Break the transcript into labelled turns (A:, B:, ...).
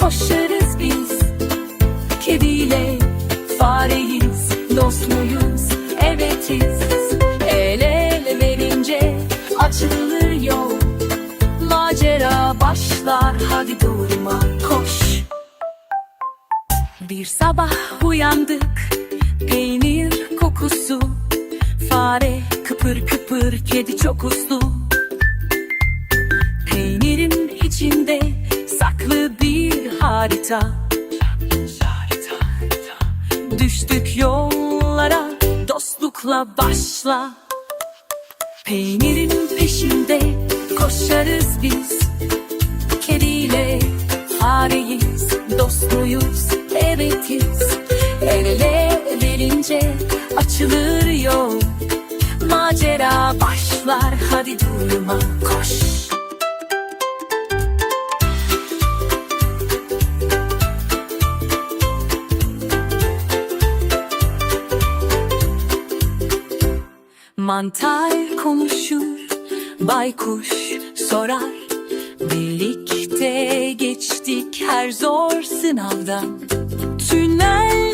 A: koşarız biz. Kediyle fareyiz Dost muyuz? Evetiz. El ele verince açılır yol. Macera başlar hadi durma koş. Bir sabah uyandık Peynir kokusu. Fare kıpır kıpır kedi çok uslu harita. Düştük yollara dostlukla başla. Peynirin peşinde koşarız biz. Kediyle fareyiz dost muyuz evetiz. El ele verince açılır yol. Macera başlar hadi durma koş Mantar konuşur, baykuş sorar. Birlikte geçtik her zor sınavdan. Işıklı